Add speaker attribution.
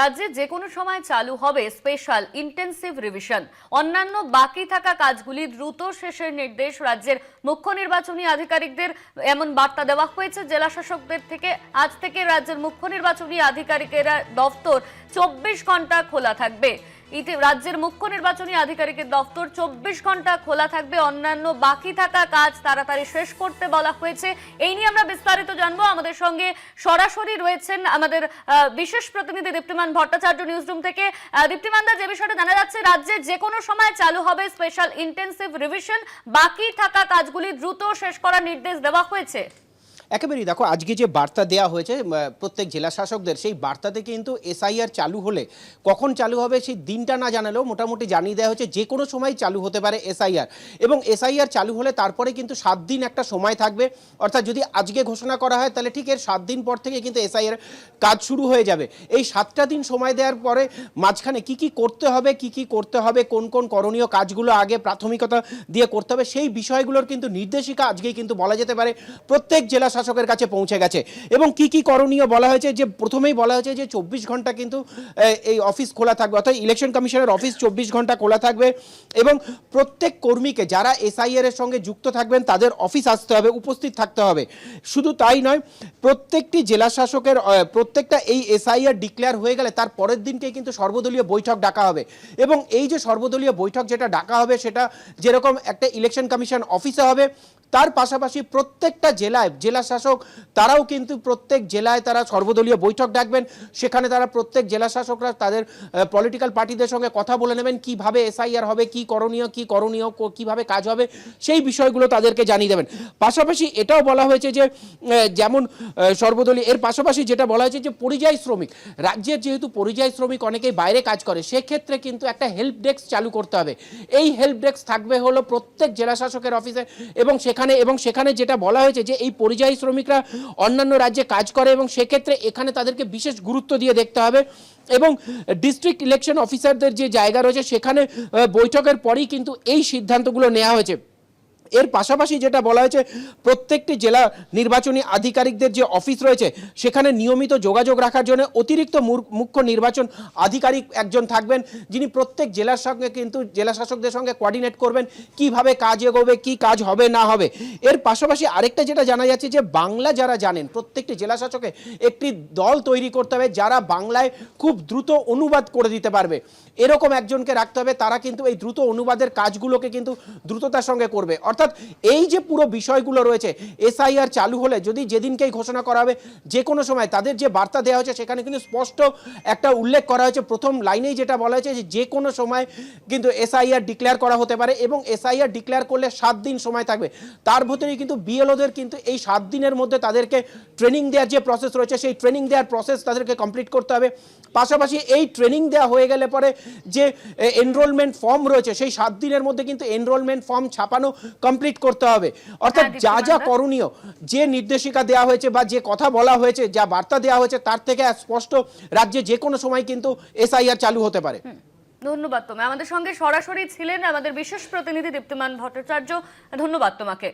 Speaker 1: রাজ্যে যে কোনো সময় চালু হবে স্পেশাল ইন্টেন্সিভ রিভিশন অন্যান্য বাকি থাকা কাজগুলি দ্রুত শেষের নির্দেশ রাজ্যের মুখ্য নির্বাচনী আধিকারিকদের। এমন বার্তা দেওয়া হয়েছে, জেলা শাসকদের থেকে। আজ থেকে রাজ্যের মুখ্য নির্বাচনী আধিকারিকেরা দফতর চব্বিশ ঘণ্টা খোলা থাকবে। রাজ্যের মুখ্য নির্বাচনী আধিকারিকের দফতর চব্বিশ ঘণ্টা খোলা থাকবে অন্যান্য বাকি থাকা কাজ তাড়াতাড়ি শেষ করতে বলা হয়েছে। এই নিয়ে আমরা বিস্তারিত জানব। আমাদের সঙ্গে সরাসরি রয়েছেন আমাদের বিশেষ প্রতিনিধি দীপ্তিমান ভট্টাচার্য নিউজ রুম থেকে। আহ, দীপ্তিমানদা যে বিষয়টা জানা যাচ্ছে রাজ্যে যে কোনো সময় চালু হবে স্পেশাল ইন্টেন্সিভ রিভিশন। বাকি থাকা কাজগুলি দ্রুত শেষ করার নির্দেশ দেওয়া হয়েছে।
Speaker 2: একেবারেই দেখো, আজকে যে বার্তা দেওয়া হয়েছে প্রত্যেক জেলা শাসকদের, সেই বার্তাতে কিন্তু এসআইআর চালু হলে কখন চালু হবে সেই দিনটা না জানালেও মোটামুটি জানিয়ে দেওয়া হয়েছে যে কোনো সময় চালু হতে পারে এসআইআর। এবং এসআইআর চালু হলে তারপরে কিন্তু সাত দিন একটা সময় থাকবে। অর্থাৎ যদি আজকে ঘোষণা করা হয়, তাহলে ঠিক এর সাত দিন পর থেকে কিন্তু এসআইআর কাজ শুরু হয়ে যাবে। এই সাতটা দিন সময় দেওয়ার পরে মাঝখানে কি কি করতে হবে, কি কি করতে হবে, কোন কোন করণীয় কাজগুলো আগে প্রাথমিকতা দিয়ে করতে হবে, সেই বিষয়গুলোর কিন্তু নির্দেশিকা আজকেই কিন্তু বলা যেতে পারে। প্রত্যেক জেলা শাসকের কাছে পৌঁছে গেছে। এবং কি কি করণীয় বলা হয়েছে যে প্রথমেই বলা হয়েছে যে চব্বিশ ঘণ্টা কিন্তু এই অফিস খোলা থাকবে। অর্থাৎ ইলেকশন কমিশনের অফিস চব্বিশ ঘণ্টা খোলা থাকবে এবং প্রত্যেক কর্মীকে যারা এসআইআর এর সঙ্গে যুক্ত থাকবেন, তাদের অফিস আসতে হবে, উপস্থিত থাকতে হবে। শুধু তাই নয়, প্রত্যেকটি জেলা শাসকের প্রত্যেকটা এই এসআইআর ডিক্লেয়ার হয়ে গেলে তার পরের দিনকেই কিন্তু সর্বদলীয় বৈঠক ডাকা হবে। এবং এই যে সর্বদলীয় বৈঠক যেটা ডাকা হবে, সেটা যেরকম একটা ইলেকশন কমিশন অফিসে হবে তার পাশাপাশি প্রত্যেকটা জেলায় জেলা শাসক, তারাও কিন্তু প্রত্যেক জেলায় তারা সর্বদলীয় বৈঠক ডাকবেন। সেখানে তারা প্রত্যেক জেলা শাসকরা তাদের পলিটিক্যাল পার্টিদের সঙ্গে কথা বলে নেবেন। কীভাবে এসআইআর হবে, কি করণীয় কি করণীয় কীভাবে কাজ হবে, সেই বিষয়গুলো তাদেরকে জানিয়ে দেবেন। পাশাপাশি এটাও বলা হয়েছে যে যেমন সর্বদলীয়, এর পাশাপাশি যেটা বলা হয়েছে যে, পরিযায়ী শ্রমিক, রাজ্যের যেহেতু পরিযায়ী শ্রমিক অনেকেই বাইরে কাজ করে, সেক্ষেত্রে কিন্তু একটা হেল্প ডেস্ক চালু করতে হবে। এই হেল্প ডেস্ক থাকবে হলো প্রত্যেক জেলা শাসকের অফিসে এবং সেখানে এবং সেখানে যেটা বলা হয়েছে যে এই পরিযায়ী শ্রমিকরা অন্যান্য রাজ্যে কাজ করে এবং সেক্ষেত্রে এখানে তাদেরকে বিশেষ গুরুত্ব দিয়ে দেখতে হবে। এবং ডিস্ট্রিক্ট ইলেকশন অফিসারদের যে জায়গা রয়েছে, সেখানে বৈঠকের পরই কিন্তু এই সিদ্ধান্তগুলো নেওয়া হয়েছে। এর পাশাপাশি যেটা বলা হয়েছে, প্রত্যেকটি জেলা নির্বাচনী আধিকারিকদের যে অফিস রয়েছে, সেখানে নিয়মিত যোগাযোগ রাখার জন্য অতিরিক্ত মুখ্য নির্বাচন আধিকারিক একজন থাকবেন, যিনি প্রত্যেক জেলার সঙ্গে কিন্তু জেলা শাসকদের সঙ্গে কোঅর্ডিনেট করবেন, কীভাবে কাজ এগোবে, কি কাজ হবে, না হবে। এর পাশাপাশি আরেকটা যেটা জানা যাচ্ছে যে, বাংলা যারা জানেন, প্রত্যেকটি জেলা শাসকে একটি দল তৈরি করতে হবে, যারা বাংলায় খুব দ্রুত অনুবাদ করে দিতে পারবে। এরকম একজনকে রাখতে হবে, তারা কিন্তু এই দ্রুত অনুবাদের কাজগুলোকে কিন্তু দ্রুততার সঙ্গে করবে। অর্থাৎ এই যে পুরো বিষয়গুলো রয়েছে, এসআইআর চালু হলে যদি যেদিনকেই ঘোষণা করা হবে, যে কোনো সময় তাদের যে বার্তা দেওয়া হয়েছে, সেখানে কিন্তু স্পষ্ট একটা উল্লেখ করা হয়েছে। প্রথম লাইনেই যেটা বলা হয়েছে যে কোনো সময় কিন্তু এসআইআর ডিক্লেয়ার করা হতে পারে এবং এসআইআর ডিক্লেয়ার করলে সাত দিন সময় থাকবে। তার ভিতরেই কিন্তু বিএলওদের কিন্তু এই সাত দিনের মধ্যে তাদেরকে ট্রেনিং দেওয়ার যে প্রসেস রয়েছে, সেই ট্রেনিং দেওয়ার প্রসেস তাদেরকে কমপ্লিট করতে হবে। পাশাপাশি এই ট্রেনিং দেওয়া হয়ে গেলে পরে যে এনরোলমেন্ট ফর্ম রয়েছে, সেই সাত দিনের মধ্যে কিন্তু এনরোলমেন্ট ফর্ম ছাপানো কমপ্লিট করতে হবে। অর্থাৎ
Speaker 1: হ্যাঁ,
Speaker 2: যা যা করণীয় যে নির্দেশিকা দেওয়া হয়েছে বা যে কথা বলা হয়েছে যা বার্তা দেওয়া হয়েছে তার থেকে স্পষ্ট রাজ্যে যে কোনো সময় কিন্তু এসআইআর চালু হতে পারে।
Speaker 1: ধন্যবাদ তোমায় আমাদের সঙ্গে সরাসরি ছিলেন আমাদের বিশেষ প্রতিনিধি দীপ্তিমান ভট্টাচার্য। ধন্যবাদ তোমাকে।